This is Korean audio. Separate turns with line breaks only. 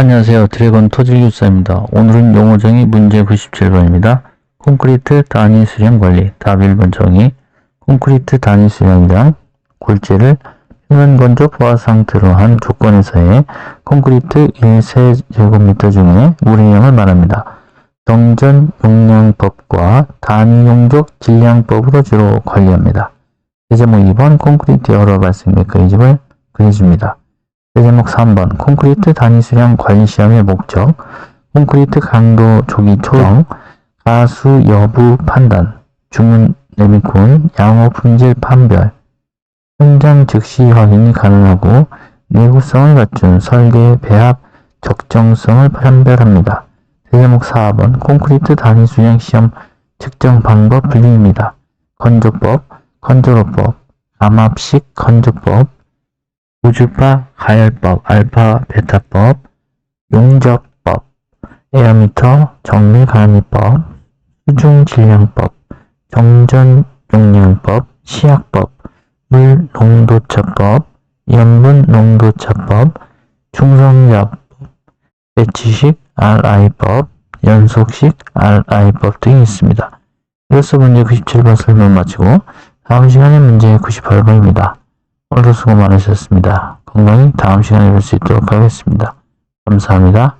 안녕하세요. 드래곤 토질유사입니다. 오늘은 용어정의 문제 97번입니다. 콘크리트 단위 수량 관리 답 1번 정의 콘크리트 단위 수량이란 골재를 표면 건조 보아 상태로 한 조건에서의 콘크리트 1세제곱미터 중에 물의량을 말합니다. 정전 용량법과 단위 용적 질량법으로 주로 관리합니다. 제제목 2번 콘크리트 여러 발생맥 그림을 그려줍니다. 제제목 3번. 콘크리트 단위 수량 관리 시험의 목적. 콘크리트 강도 조기 초정 가수 여부 판단. 주문 내비군 양호 품질 판별. 현장 즉시 확인이 가능하고 내구성을 갖춘 설계 배합 적정성을 판별합니다. 제제목 4번. 콘크리트 단위 수량 시험 측정 방법 분류입니다. 건조법, 건조로법, 암압식 건조법, 우주파 가열법, 알파 베타법, 용접법, 에어미터 정밀 가미법, 수중 질량법, 정전 용량법, 시약법, 물 농도차법, 염분 농도차법, 충성자법, 배치식 RI법, 연속식 RI법 등이 있습니다. 이로써 문제 97번 설명 마치고 다음 시간에 문제 98번입니다. 오늘도 수고 많으셨습니다. 건강히 다음 시간에 뵐 수 있도록 하겠습니다. 감사합니다.